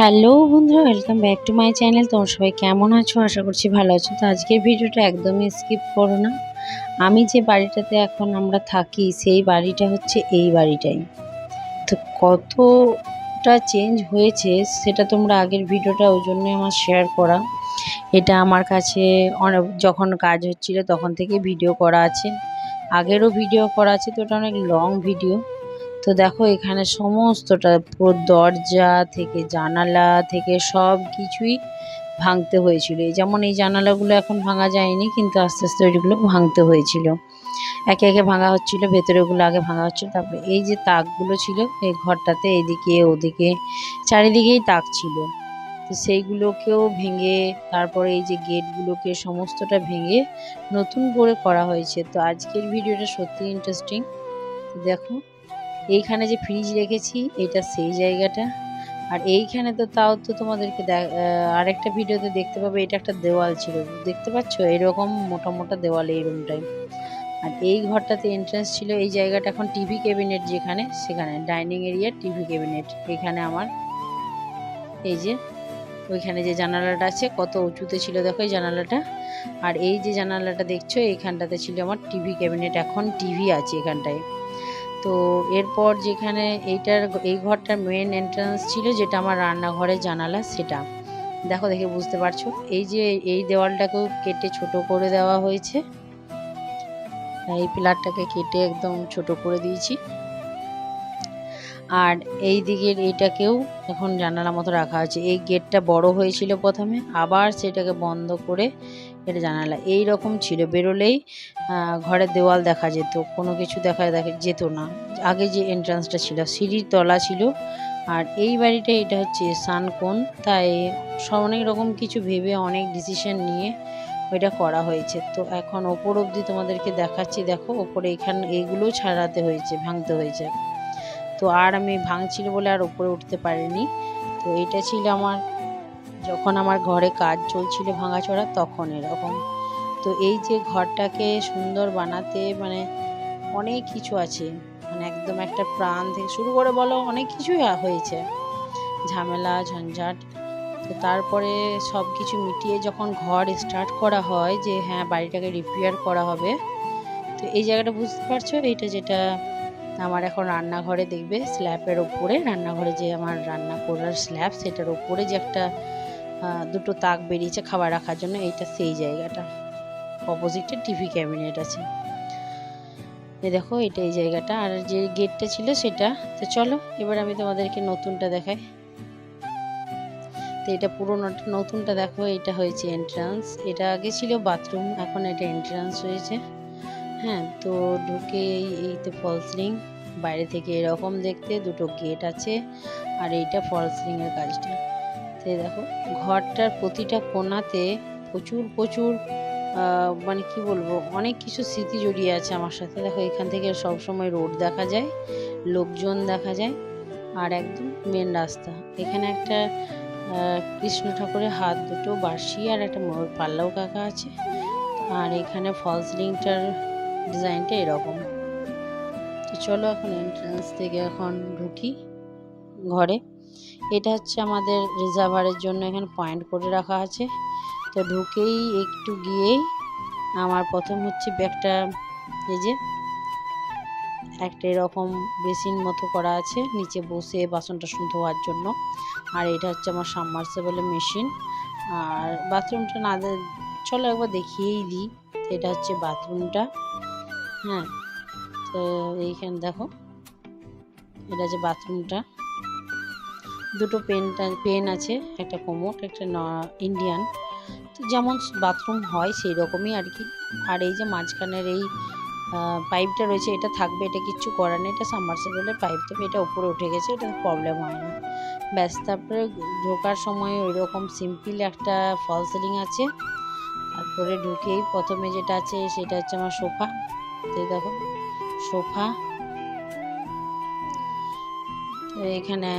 Hello বন্ধুরা welcome back to my channel তোমরা সবাই কেমন আছো? আশা করছি ভালো আছো। তো আজকের ভিডিওটা একদমই স্কিপ করো না। আমি যে বাড়িটাতে এখন আমরা থাকি, সেই বাড়িটা হচ্ছে এই বাড়িটাই। তো কতটা চেঞ্জ হয়েছে, সেটা তোমরা আগের ভিডিওটা ওই জন্যই আমার শেয়ার করা। এটা আমার কাছে অনেক যখন কাজ হচ্ছিল তখন থেকে ভিডিও করা আছে। আগেরও ভিডিও করা আছে, তো ওটা অনেক লং ভিডিও তো দেখো, এখানে সমস্তটা পুরো দরজা থেকে জানালা থেকে সব কিছুই ভাঙতে হয়েছিল। যেমন এই জানালাগুলো এখন ভাঙা যায়নি, কিন্তু আস্তে আস্তে ওইগুলো ভাঙতে হয়েছিল। একে একে ভাঙা হচ্ছিল ভেতরেগুলো আগে ভাঙা হচ্ছিল। তারপরে এই যে তাকগুলো ছিল, এই ঘরটাতে এদিকে ওদিকে চারিদিকেই তাক ছিল। তো সেইগুলোকেও ভেঙে, তারপরে এই যে গেটগুলোকে সমস্তটা ভেঙে নতুন করে করা হয়েছে। তো আজকের ভিডিওটা সত্যি ইন্টারেস্টিং দেখো। এইখানে যে ফ্রিজ রেখেছি, এটা সেই জায়গাটা। আর এইখানে তো তাও তো তোমাদেরকে আরেকটা ভিডিওতে দেখতে পাবে, এটা একটা দেওয়াল ছিল। দেখতে পাচ্ছ? এরকম মোটা মোটা দেওয়াল এই রুমটায় আর এই ঘরটাতে এন্ট্রান্স ছিল, এই জায়গাটা এখন টিভি ক্যাবিনেট যেখানে, সেখানে। ডাইনিং এরিয়া টিভি ক্যাবিনেট এখানে আমার এই যে, ওইখানে যে জানালাটা আছে, কত উঁচুতে ছিল দেখো এই জানালাটা। আর এই যে জানালাটা দেখছ, এইখানটাতে ছিল আমার টিভি ক্যাবিনেট এখন টিভি আছে এখানটায়। তো এরপর যেখানে এইটার এই ঘরটার মেন এন্ট্রান্স ছিল যেটা আমার রান্নাঘরের জানালা, সেটা। দেখো, দেখে বুঝতে পারছ? এই যে এই দেওয়ালটাকেও কেটে ছোট করে দেওয়া হয়েছে। এই পিলারটাকে কেটে একদম ছোট করে দিয়েছি। আর এই দিকের এইটাকেও এখন জানালা মতো রাখা হয়েছে। এই গেটটা বড় হয়েছিল প্রথমে, আবার সেটাকে বন্ধ করে এটা জানালা এই রকম ছিল। বেরোলেই ঘরের দেওয়াল দেখা যেত। কোনো কিছু দেখা দেখা যেত না। আগে যে এন্ট্রান্সটা ছিল, সিঁড়ির তলা ছিল। আর এই বাড়িটা এটা হচ্ছে সানকোন তাই সব অনেক রকম কিছু ভেবে অনেক ডিসিশন নিয়ে ওইটা করা হয়েছে। তো এখন ওপর অবধি তোমাদেরকে দেখাচ্ছি। দেখো, ওপরে এখানে এইগুলো ছাড়াতে হয়েছে, ভাঙতে হয়েছে। তো আর আমি ভাঙছিল বলে আর উপরে উঠতে পারিনি। তো এটা ছিল আমার যখন আমার ঘরে কাজ চলছিল ভাঙাচোরা, তখন এরকম। তো এই যে ঘরটাকে সুন্দর বানাতে মানে অনেক কিছু আছে। মানে একদম একটা প্রাণ থেকে শুরু করে বলো, অনেক কিছুই হয়েছে। ঝামেলা, ঝঞ্ঝাট। তো তারপরে সব কিছু মিটিয়ে যখন ঘর স্টার্ট করা হয় যে হ্যাঁ বাড়িটাকে রিপেয়ার করা হবে, তো এই জায়গাটা বুঝতে পারছ? এইটা যেটা আমার এখন রান্নাঘরে দেখবে স্ল্যাবের ওপরে, রান্নাঘরে যে আমার রান্না করার স্ল্যাব সেটার ওপরে যে একটা দুটো তাক বেরিয়েছে খাবার রাখার জন্য। এইটা সেই জায়গাটা। অপোজিটে টিভি ক্যাবিনেট আছে। দেখো, এটা এই জায়গাটা। আর যে গেটটা ছিল সেটা। তো চলো, এবার আমি তোমাদেরকে নতুনটা দেখাই। তো এটা পুরোনোটা, নতুনটা দেখো, এটা হয়েছে এন্ট্রান্স এটা আগে ছিল বাথরুম এখন এটা এন্ট্রান্স হয়েছে। হ্যাঁ তো ঢুকে এই- ফলস রিং বাইরে থেকে এরকম দেখতে, দুটো গেট আছে। আর এইটা ফলস রিং কাজটা। তো দেখো, ঘরটার প্রতিটা কোণাতে প্রচুর প্রচুর মানে কি বলব, অনেক কিছু স্মৃতি জড়িয়ে আছে আমার সাথে। দেখো, এখান থেকে সব সময় রোড দেখা যায়, লোকজন দেখা যায়, আর একদম মেন রাস্তা। এখানে একটা কৃষ্ণ ঠাকুরের হাত দুটো বাঁশি আর একটা ময়ূর পাল্লাও কাকা আছে। আর এখানে ফলস রিংটার ডিজাইনটা এরকম। তো চলো এখন এন্ট্রান্স থেকে এখন ঢুকি ঘরে। এটা হচ্ছে আমাদের রিজার্ভারের জন্য এখানে পয়েন্ট করে রাখা আছে। তো ঢুকেই একটু গিয়েই আমার প্রথম হচ্ছে ব্যাগটা, এই যে একটা এরকম বেসিন মতো করা আছে, নিচে বসে বাসন টাসন ধোয়ার জন্য। আর এটা হচ্ছে আমার সাবমার্সেবলের মেশিন আর বাথরুমটা না চলো একবার দেখিয়েই দিই। এটা হচ্ছে বাথরুমটা হ্যাঁ? তো এইখানে দেখো, এটা যে বাথরুমটা দুটো পেনটা পেন আছে, একটা কোমোট, একটা ইন্ডিয়ান। তো যেমন বাথরুম হয় সেই রকমই আর কি। আর এই যে মাঝখানের এই পাইপটা রয়েছে, এটা থাকবে, এটা কিচ্ছু করার নেই, এটা সাবমার্সিবলের পাইপ তবে এটা উপরে উঠে গেছে, এটা প্রবলেম হয় না। ব্যাস, তারপরে ঢোকার সময় ওই রকম সিম্পল একটা ফল সিলিং আছে। তারপরে ঢুকেই প্রথমে যেটা আছে, সেটা হচ্ছে আমার সোফা। তো দেখো, সোফা। এখানে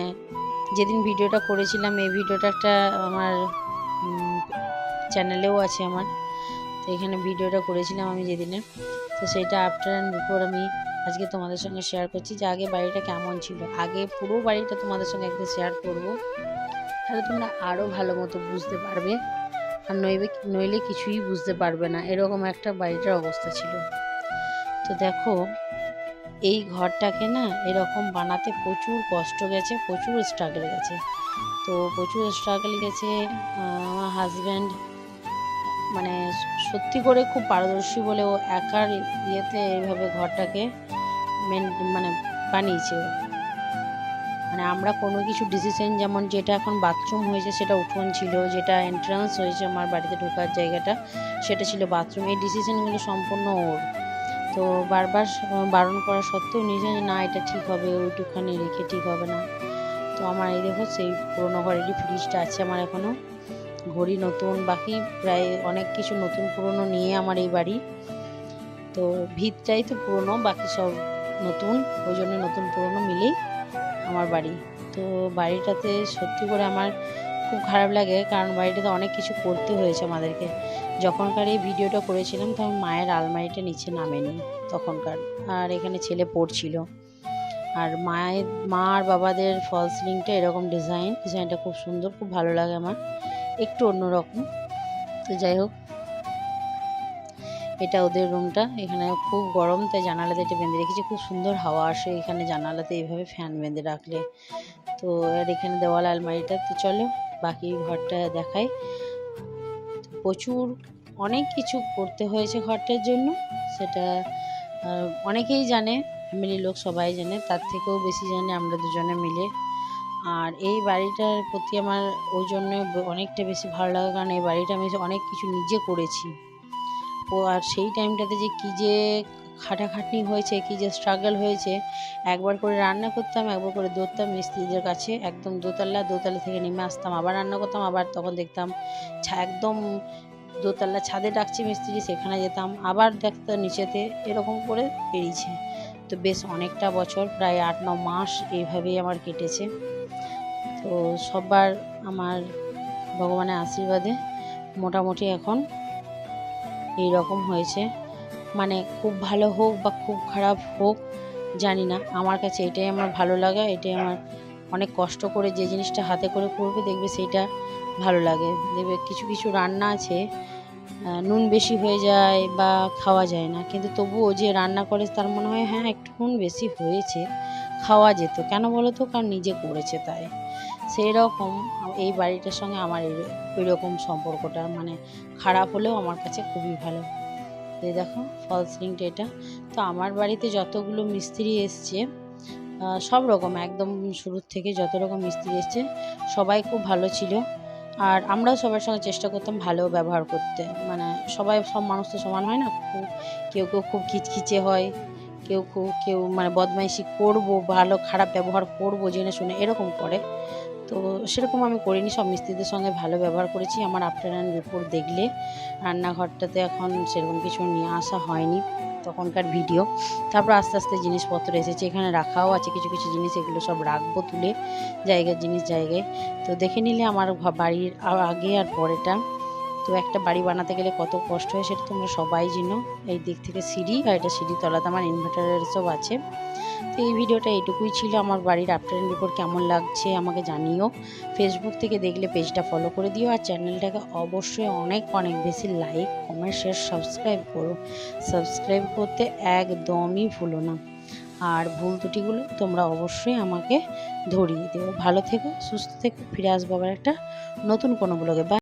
যেদিন ভিডিওটা করেছিলাম, এই ভিডিওটা একটা আমার চ্যানেলেও আছে আমার। তো এখানে ভিডিওটা করেছিলাম আমি যেদিনে। তো সেটা আফটার অ্যান্ড বিফোর আমি আজকে তোমাদের সঙ্গে শেয়ার করছি যে আগে বাড়িটা কেমন ছিল। আগে পুরো বাড়িটা তোমাদের সঙ্গে একদিন শেয়ার করব। তাহলে তোমরা আরও ভালো মতো বুঝতে পারবে। আর নইবে, নইলে কিছুই বুঝতে পারবে না। এরকম একটা বাড়িটার অবস্থা ছিল। তো দেখো এই ঘরটাকে না এরকম বানাতে প্রচুর কষ্ট গেছে, প্রচুর স্ট্রাগল গেছে। তো প্রচুর স্ট্রাগল গেছে আমার হাজব্যান্ড মানে সত্যি করে খুব পারদর্শী বলে ও একার ইয়েতে এইভাবে ঘরটাকে মেন মানে বানিয়েছে মানে আমরা কোনো কিছু ডিসিশন যেমন যেটা এখন বাথরুম হয়েছে সেটা উঠোন ছিল, যেটা এন্ট্রান্স হয়েছে আমার বাড়িতে ঢোকার জায়গাটা, সেটা ছিল বাথরুম এই ডিসিশনগুলো সম্পূর্ণ ওর। তো বারবার বারণ করা সত্ত্বেও নিজে না এটা ঠিক হবে ওইটুখানি রেখে ঠিক হবে না। তো আমার এই দেখো সেই পুরোনো ঘরেরই ফ্রিজটা আছে আমার এখনও ঘড়ি নতুন, বাকি প্রায় অনেক কিছু নতুন পুরনো নিয়ে আমার এই বাড়ি। তো ভিতটাই তো পুরনো, বাকি সব নতুন, ওই জন্য নতুন পুরনো মিলেই আমার বাড়ি। তো বাড়িটাতে সত্যি করে আমার খুব খারাপ লাগে, কারণ বাড়িটাতে অনেক কিছু করতে হয়েছে আমাদেরকে। যখনকার এই ভিডিওটা করেছিলাম তখন মায়ের আলমারিটা নিচে নামেনি তখনকার। আর এখানে ছেলে পড়ছিল। আর মায়ের, মা আর বাবাদের ফল সিলিংটা এরকম ডিজাইন, ডিজাইনটা খুব সুন্দর, খুব ভালো লাগে আমার। একটু অন্যরকম। তো যাই হোক, এটা ওদের রুমটা। এখানে খুব গরম, তাই জানালাতে এটা বেঁধে রেখেছি। খুব সুন্দর হাওয়া আসে এখানে জানালাতে এইভাবে ফ্যান বেঁধে রাখলে। তো আর এখানে দেওয়াল আলমারিটা, তো চলো বাকি ঘরটা দেখাই। প্রচুর অনেক কিছু করতে হয়েছে ঘরটার জন্য। সেটা অনেকেই জানে ফ্যামিলির লোক সবাই জানে, তার থেকেও বেশি জানে আমরা দুজনে মিলে। আর এই বাড়িটার প্রতি আমার ওই জন্য অনেকটা বেশি ভালো লাগে, কারণ এই বাড়িটা আমি অনেক কিছু নিজে করেছি। ও, আর সেই টাইমটাতে যে কী যে খাটাখাটনি হয়েছে, কী যে স্ট্রাগল হয়েছে। একবার করে রান্না করতাম, একবার করে দৌড়তাম মিস্ত্রিদের কাছে একদম দোতলা দোতলা থেকে নেমে আসতাম। আবার রান্না করতাম, আবার তখন দেখতাম একদম দোতলা ছাদে ডাকছে মিস্ত্রি, সেখানে যেতাম। আবার দেখতাম নিচেতে এরকম করে বেরিয়েছে। তো বেশ অনেকটা বছর, প্রায় আট, ন মাস এইভাবেই আমার কেটেছে। তো সবার আমার ভগবানের আশীর্বাদে মোটামুটি এখন এই রকম হয়েছে। মানে খুব ভালো হোক বা খুব খারাপ হোক, জানি না। আমার কাছে এটাই আমার ভালো লাগা, এটাই আমার অনেক কষ্ট করে যে জিনিসটা হাতে করে করবে, দেখবে সেইটা ভালো লাগে। দেখবে কিছু কিছু রান্না আছে নুন বেশি হয়ে যায় বা খাওয়া যায় না। কিন্তু তবুও যে রান্না করে তার মনে হয় হ্যাঁ একটু নুন বেশি হয়েছে, খাওয়া যেত। কেন বলো তো? কারণ নিজে করেছে তাই। সেই রকম এই বাড়িটার সঙ্গে আমার ওই রকম সম্পর্কটা। মানে খারাপ হলেও আমার কাছে খুবই ভালো। এই দেখো ফলস রিংটা এটা। তো আমার বাড়িতে যতগুলো মিস্ত্রি এসছে সব রকম, একদম শুরুর থেকে যত রকম মিস্ত্রি এসছে, সবাই খুব ভালো ছিল। আর আমরাও সবার সঙ্গে চেষ্টা করতাম ভালো ব্যবহার করতে। মানে সবাই, সব মানুষ তো সমান হয় না, খুব, কেউ কেউ খুব খিচখিচে হয়, কেউ খুব, কেউ মানে বদমাইশি করব, ভালো খারাপ ব্যবহার করব, জেনে শুনে এরকম করে। তো সেরকম আমি করিনি। সব মিস্ত্রিদের সঙ্গে ভালো ব্যবহার করেছি। আমার আফটার অ্যান্ড বিফোর দেখলে রান্নাঘরটাতে এখন সেরকম কিছু নিয়ে আসা হয়নি তখনকার ভিডিও তারপর আস্তে আস্তে জিনিসপত্র এসেছে। এখানে রাখাও আছে। কিছু কিছু জিনিস এগুলো সব রাখব তুলে জায়গার জিনিস জায়গায়। তো দেখে নিলে আমার বাড়ির আগে আর পরেটা তো একটা বাড়ি বানাতে গেলে কত কষ্ট হয় সেটা তোমরা সবাই জানো। এই দিক থেকে সিঁড়ি আর এটা সিঁড়ি তলাতে আমার ইনভার্টারের সব আছে। তো এই ভিডিওটা এটুকুই ছিল আমার বাড়ির আফটার অ্যান্ড কেমন লাগছে আমাকে জানিও। ফেসবুক থেকে দেখলে পেজটা ফলো করে দিও আর চ্যানেলটাকে অবশ্যই অনেক অনেক বেশি লাইক কমেন্ট শেয়ার সাবস্ক্রাইব করো। সাবস্ক্রাইব করতে একদমই ভুলো না। আর ভুল ত্রুটিগুলো তোমরা অবশ্যই আমাকে ধরিয়ে দিও। ভালো থেকো, সুস্থ থেকো, ফিরে আসব আবার একটা নতুন কোনো ব্লগে বা